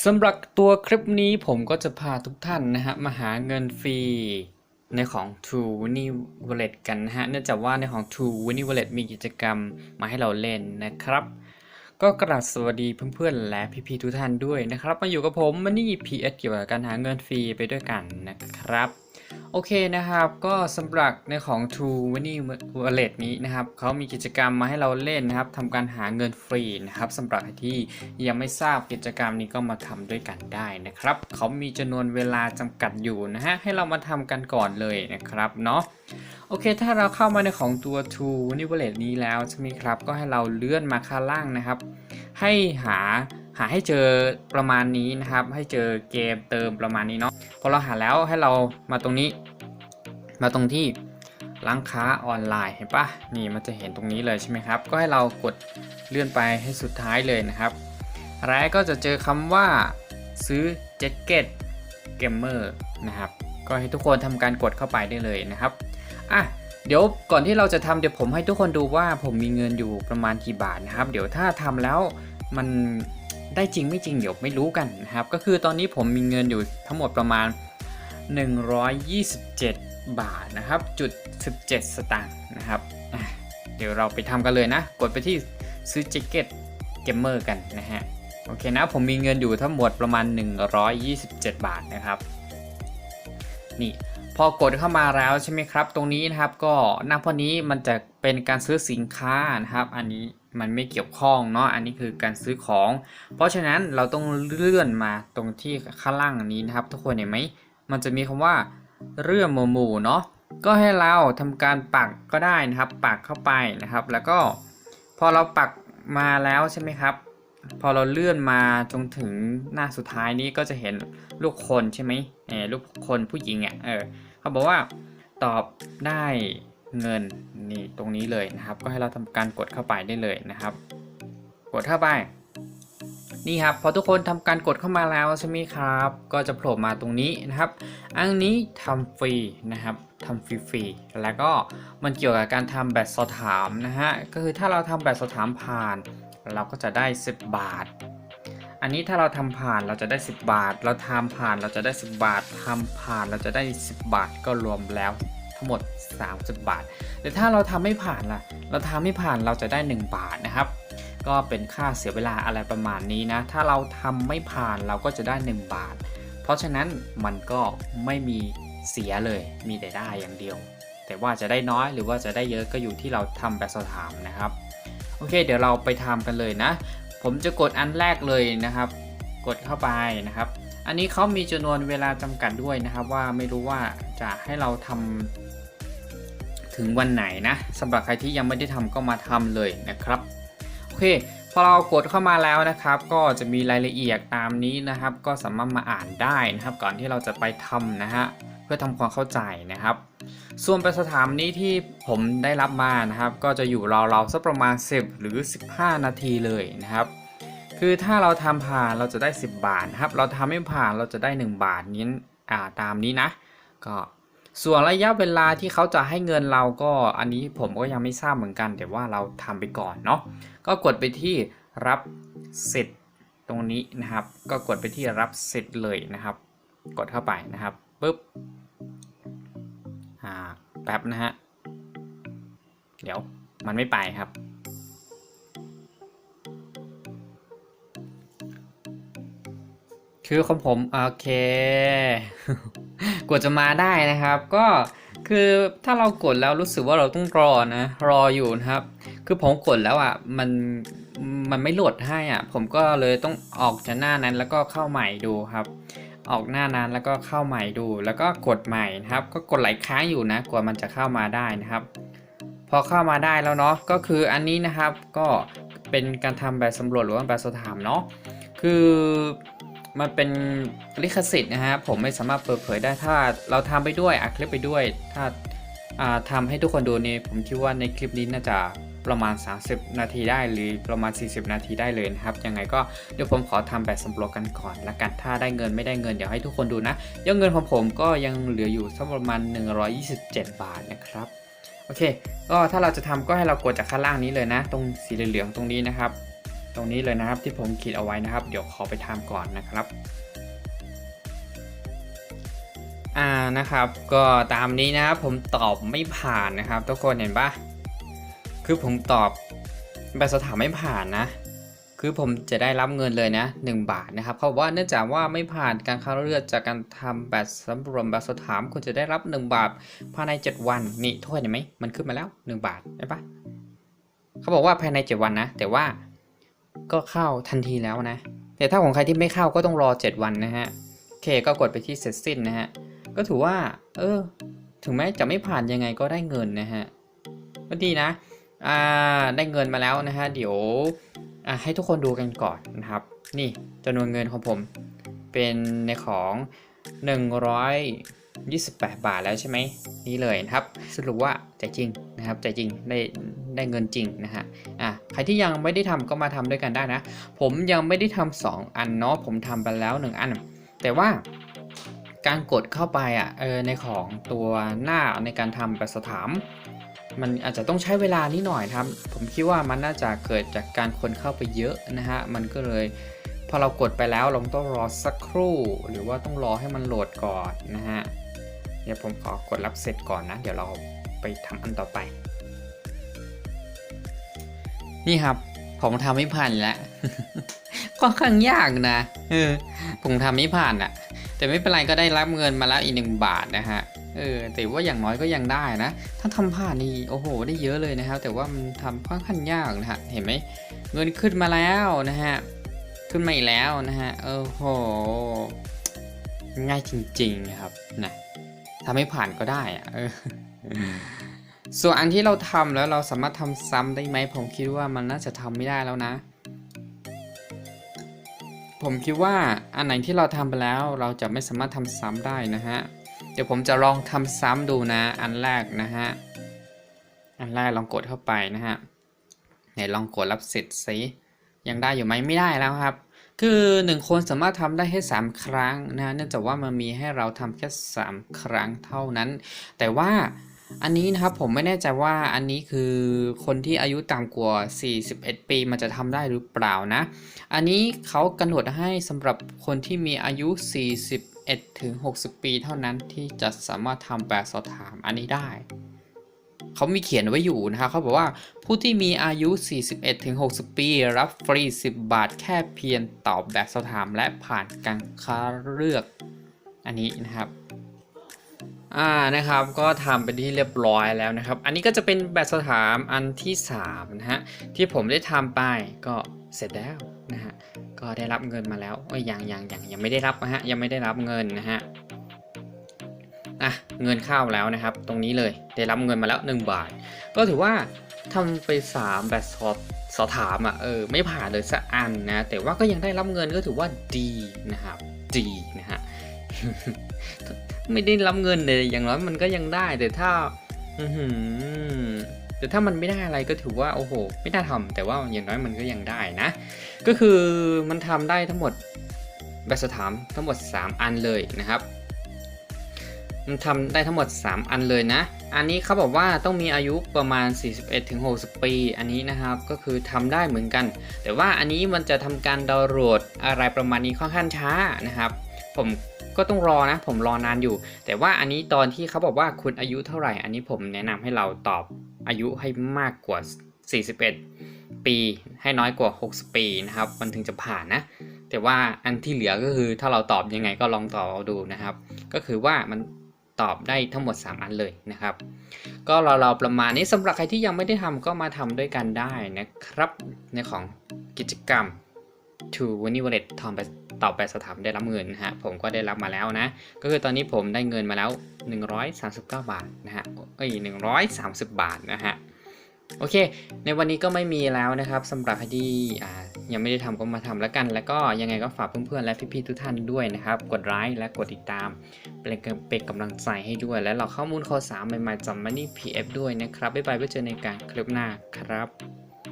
สำหรับตัวคลิปนี้ผมก็จะพาทุกท่านนะฮะมาหาเงินฟรีในของ True Winnie Wallet กันนะฮะเนื่องจากว่าในของ True Winnie Wallet มีกิจกรรมมาให้เราเล่นนะครับ ก็กราบสวัสดีเพื่อนๆ และพี่ๆทุกท่านด้วยนะครับ มาอยู่กับผมมันนี่ PS เกี่ยวกับการหาเงินฟรีไปด้วยกันนะครับ โอเคนะครับ ก็สำหรับในของ True Money Wallet นี้นะครับเขามีกิจกรรมมาให้เราเล่นนะครับทำการหาเงินฟรีนะครับสำหรับใครที่ยังไม่ทราบกิจกรรมนี้ก็มาทำด้วยกันได้นะครับเขามีจำนวนเวลาจำกัดอยู่นะฮะให้เรามาทำกันก่อนเลยนะครับเนาะโอเค ถ้าเราเข้ามาในของตัว True Money Wallet นี้แล้วใช่ไหมครับ ก็ให้เราเลื่อนมาข้างล่างนะครับ ให้หาาให้เจอประมาณนี้นะครับ ให้เจอเกมเติมประมาณนี้เนาะพอเราหาแล้วให้เรามาตรงนี้ มาตรงที่ร้านค้าออนไลน์เห็นปะนี่มันจะเห็นตรงนี้เลยใช่ไหมครับ ก็ให้เรากดเลื่อนไปให้สุดท้ายเลยนะครับแล้วก็จะเจอคำว่าซื้อแจ็คเก็ตเกมเมอร์นะครับ ก็ให้ทุกคนทำการกดเข้าไปได้เลยนะครับอะเดี๋ยวก่อนที่เราจะทำเดี๋ยวผมให้ทุกคนดูว่าผมมีเงินอยู่ประมาณกี่บาทนะครับ เดี๋ยวถ้าทำแล้วมัน ได้จริงไม่จริงเดี๋ยวไม่รู้กันนะครับ ก็คือตอนนี้ผมมีเงินอยู่ทั้งหมดประมาณ 127 บาทนะครับจุด17 สตางค์นะครับเดี๋ยวเราไปทำกันเลยนะ กดไปที่ซื้อแจ็คเก็ตเกมเมอร์กันนะฮะโอเคนะผมมีเงินอยู่ทั้งหมดประมาณ 127 บาทนะครับ นี่พอกดเข้ามาแล้วใช่ไหมครับ ตรงนี้นะครับก็หน้าพวกนี้มันจะเป็นการซื้อสินค้านะครับ อันนี้ มันไม่เกี่ยวข้องเนาะอันนี้คือการซื้อของ เพราะฉะนั้นเราต้องเลื่อนมาตรงที่ข้างล่างนี้นะครับ ทุกคนเห็นไหมมันจะมีคำว่าเรื่องหมู่หมู่เนาะก็ให้เราทำการปักก็ได้นะครับ ปักเข้าไปนะครับ แล้วก็พอเราปักมาแล้วใช่ไหมครับพอเราเลื่อนมาจนถึงหน้าสุดท้ายนี้ก็จะเห็นลูกคนใช่ไหมเออลูกคนผู้หญิงอะเออเขาบอกว่าตอบได้ เงินนี่ตรงนี้เลยนะครับ ก็ให้เราทำการกดเข้าไปได้เลยนะครับ กดเข้าไป นี่ครับพอทุกคนทำการกดเข้ามาแล้วใช่ไหมครับ ก็จะโผล่มาตรงนี้นะครับ อันนี้ทำฟรีนะครับทำฟรีๆแล้วก็มันเกี่ยวกับการทำแบบสอบถามนะฮะก็คือถ้าเราทำแบบสอบถามผ่าน เราก็จะได้ 10 บาทอันนี้ถ้าเราทำผ่านเราจะได้ 10 บาท เราทำผ่านเราจะได้ 10 บาททำผ่านเราจะได้ 10 บาทก็รวมแล้ว ทั้งหมด 30 บาท แต่ถ้าเราทำไม่ผ่านล่ะ เราทำไม่ผ่านเราจะได้ 1 บาทนะครับ ก็เป็นค่าเสียเวลาอะไรประมาณนี้นะ ถ้าเราทำไม่ผ่านเราก็จะได้ 1 บาท เพราะฉะนั้นมันก็ไม่มีเสียเลย มีแต่ได้อย่างเดียว แต่ว่าจะได้น้อยหรือว่าจะได้เยอะก็อยู่ที่เราทำแบบสอบถามนะครับ โอเค เดี๋ยวเราไปทำกันเลยนะ ผมจะกดอันแรกเลยนะครับ กดเข้าไปนะครับอันนี้เขามีจำนวนเวลาจำกัดด้วยนะครับว่าไม่รู้ว่าจะให้เราทำ ถึงวันไหนนะสำหรับใครที่ยังไม่ได้ทำก็มาทำเลยนะครับโอเคพอเรากดเข้ามาแล้วนะครับ ก็จะมีรายละเอียดตามนี้นะครับ ก็สามารถมาอ่านได้นะครับ ก่อนที่เราจะไปทำนะฮะเพื่อทำความเข้าใจนะครับ ส่วนประสถามนี้ที่ผมได้รับมานะครับ ก็จะอยู่ราวๆสักประมาณ 10 หรือ 15 นาทีเลยนะครับ คือถ้าเราทำผ่านเราจะได้ 10 บาทนะครับ เราทำไม่ผ่านเราจะได้ 1 บาทนี้อ่าตามนี้นะ ก็ ส่วนระยะเวลาที่เขาจะให้เงินเราก็อันนี้ผมก็ยังไม่ทราบเหมือนกันแต่ว่าเราทำไปก่อนเนาะก็กดไปที่รับเสร็จตรงนี้นะครับ ก็กดไปที่รับเสร็จเลยนะครับ กดเข้าไปนะครับปุ๊บอ่าแป๊บนะฮะเดี๋ยวมันไม่ไปครับคือของผม โอเค กว่าจะมาได้นะครับ ก็คือถ้าเรากดแล้วรู้สึกว่าเราต้องรอนะ รออยู่นะครับ คือผมกดแล้วอะมันมันไม่โหลดให้อะ ผมก็เลยต้องออกจากหน้านั้นแล้วก็เข้าใหม่ดูครับ ออกหน้านั้นแล้วก็เข้าใหม่ดู แล้วก็กดใหม่นะครับ ก็กดหลายครั้งอยู่นะ กว่ามันจะเข้ามาได้นะครับ พอเข้ามาได้แล้วเนาะก็คืออันนี้นะครับก็เป็นการทำแบบสำรวจหรือว่าแบบสอบถามเนาะคือ มันเป็นลิขสิทธิ์นะฮะผมไม่สามารถเปิดเผยได้ถ้าเราทำไปด้วยอัดคลิปไปด้วย ถ้าอ่าทำให้ทุกคนดูนี่ผมคิดว่าในคลิปนี้น่าจะประมาณ 30 นาทีได้หรือประมาณ 40 นาทีได้เลยนะครับ ยังไงก็เดี๋ยวผมขอทำแบบสำรวจกันก่อนละกันถ้าได้เงินไม่ได้เงินเดี๋ยวให้ทุกคนดูนะยอดเงินของผมก็ยังเหลืออยู่สักประมาณ 127 บาทนะครับโอเคก็ถ้าเราจะทำก็ให้เรากดจากข้างล่างนี้เลยนะ ตรงสีเหลืองตรงนี้นะครับ ตรงนี้เลยนะครับที่ผมขีดเอาไว้นะครับ เดี๋ยวขอไปทำก่อนนะครับอ่านะครับ ก็ตามนี้นะครับผมตอบไม่ผ่านนะครับ ทุกคนเห็นปะคือผมตอบแบบสถามไม่ผ่านนะคือผมจะได้รับเงินเลยนะ 1 บาทนะครับเขาบอกว่าเนื่องจากว่าไม่ผ่านการคัดเลือกจากการทำแบบสำรวมแบบสอบถามคุณจะได้รับ 1 บาทภายใน 7 วันนี่ทุกคนเห็นไหมมันขึ้นมาแล้ว 1 บาทใช่ปะเขาบอกว่าภายใน 7 วันนะ แต่ว่า ก็เข้าทันทีแล้วนะ แต่ถ้าของใครที่ไม่เข้าก็ต้องรอ 7 วันนะฮะโอเคก็กดไปที่เสร็จสิ้นนะฮะก็ถือว่า เออ ถึงแม้จะไม่ผ่านยังไงก็ได้เงินนะฮะก็ดีนะอ่าได้เงินมาแล้วนะฮะเดี๋ยวอ่าให้ทุกคนดูกันก่อนนะครับ นี่จำนวนเงินของผมเป็นในของ 128 บาทแล้วใช่ไหมนี่เลยนะครับ สรุปว่าใจจริงนะครับใจจริงได้ได้เงินจริงนะฮะอะ ใครที่ยังไม่ได้ทำก็มาทำด้วยกันได้นะ ผมยังไม่ได้ทำสองอันเนาะผมทำไปแล้วหนึ่งอัน แต่ว่าการกดเข้าไปอะเออในของตัวหน้าในการทำแบบสถาม มันอาจจะต้องใช้เวลานิดหน่อยครับ ผมคิดว่ามันน่าจะเกิดจากการคนเข้าไปเยอะนะฮะ มันก็เลยพอเรากดไปแล้วเราต้องรอสักครู่ หรือว่าต้องรอให้มันโหลดก่อนนะฮะ เดี๋ยวผมขอกดรับเสร็จก่อนนะ เดี๋ยวเราไปทำอันต่อไป นี่ครับ ผมทำไม่ผ่านแล้วค่อนข้างยากนะเออผมทำไม่ผ่านอะแต่ไม่เป็นไรก็ได้รับเงินมาแล้วอีกหนึ่งบาทนะฮะเออแต่ว่าอย่างน้อยก็ยังได้นะ ถ้าทำผ่านนี่โอ้โห ได้เยอะเลยนะครับ แต่ว่ามันทำค่อนข้างยากนะฮะเห็นไหมเงินขึ้นมาแล้วนะฮะขึ้นมาอีกแล้วนะฮะโอ้โหง่ายจริงๆครับนะทำไม่ผ่านก็ได้อะ ส่วนอันที่เราทำแล้วเราสามารถทำซ้ำได้ไหม ผมคิดว่ามันน่าจะทำไม่ได้แล้วนะ ผมคิดว่าอันไหนที่เราทำไปแล้วเราจะไม่สามารถทำซ้ำได้นะฮะ เดี๋ยวผมจะลองทำซ้ำดูนะ อันแรกนะฮะ อันแรกลองกดเข้าไปนะฮะไหนลองกดรับสิทธิ์สิยังได้อยู่ไหมไม่ได้แล้วครับ คือหนึ่งคนสามารถทำได้แค่สามครั้งนะฮะเนื่องจากว่ามันมีให้เราทำแค่สามครั้งเท่านั้น แต่ว่า อันนี้นะครับผมไม่แน่ใจว่าอันนี้คือคนที่อายุต่ำกว่า 41 ปีมันจะทำได้หรือเปล่านะ อันนี้เขากำหนดให้สำหรับคนที่มีอายุ 41ถึง60 ปีเท่านั้นที่จะสามารถทำแบบสอบถามอันนี้ได้ เขามีเขียนไว้อยู่นะครับเขาบอกว่าผู้ที่มีอายุ 41ถึง60 ปี รับฟรี 10 บาทแค่เพียงตอบแบบสอบถามและผ่านการคัดเลือก อันนี้นะครับ อ่านะครับก็ทำเป็นที่เรียบร้อยแล้วนะครับ อันนี้ก็จะเป็นแบบสอบถามอันที่3นะฮะที่ผมได้ทำไปก็เสร็จแล้วนะฮะก็ได้รับเงินมาแล้วเอ้ยยังยังยังยังไม่ได้รับนะฮะยังไม่ได้รับเงินนะฮะอะเงินเข้าแล้วนะครับ ตรงนี้เลยได้รับเงินมาแล้ว 1 บาท ก็ถือว่าทำไป 3 แบบสอบสอบถามอะเออไม่ผ่านเลยสักอันนะแต่ว่าก็ยังได้รับเงินก็ถือว่าดีนะครับดีนะฮะ ไม่ได้รับเงินเลยอย่างน้อยมันก็ยังได้แต่ถ้า อืแต่ถ้ามันไม่ได้อะไรก็ถือว่าโอ้โห ไม่น่าทำแต่ว่าอย่างน้อยมันก็ยังได้นะ ก็คือมันทำได้ทั้งหมดแบบสถามทั้งหมด 3 อันเลยนะครับ มันทำได้ทั้งหมด 3 อันเลยนะ อันนี้เขาบอกว่าต้องมีอายุประมาณ 41-60 ปี อันนี้นะครับก็คือทำได้เหมือนกัน แต่ว่าอันนี้มันจะทำการดาวน์โหลดอะไรประมาณนี้ค่อนข้างช้านะครับ ผม ก็ต้องรอนะ ผมรอนานอยู่ แต่ว่าอันนี้ตอนที่เขาบอกว่าคุณอายุเท่าไหร่ อันนี้ผมแนะนำให้เราตอบอายุให้มากกว่า 41 ปีให้น้อยกว่า 60 ปีนะครับ มันถึงจะผ่านนะ แต่ว่าอันที่เหลือก็คือถ้าเราตอบยังไงก็ลองตอบเอาดูนะครับ ก็คือว่ามันตอบได้ทั้งหมด 3 อันเลยนะครับ ก็เราๆประมาณนี้สำหรับใครที่ยังไม่ได้ทำก็มาทำด้วยกันได้นะครับ ในของกิจกรรม To w i n n i Wallet ทำไปตอบไปสถามได้รับเงินนะฮะผมก็ได้รับมาแล้วนะ ก็คือตอนนี้ผมได้เงินมาแล้ว 139 บาทนะฮะเอ้ย130 บาทนะฮะโอเค ในวันนี้ก็ไม่มีแล้วนะครับสำหรับใครที่อ่ายังไม่ได้ทำก็มาทำแล้วกัน แล้วก็ยังไงก็ฝากเพื่อนๆและพี่ๆทุกท่านด้วยนะครับ กดไลค์และกดติดตาม เป็นกำเป็นกำลังใจให้ด้วย และเราข้อมูลข้อสารใหม่ๆจาก Money PF ด้วยนะครับ บ๊ายบายไว้เจอในการคลิปหน้าครับ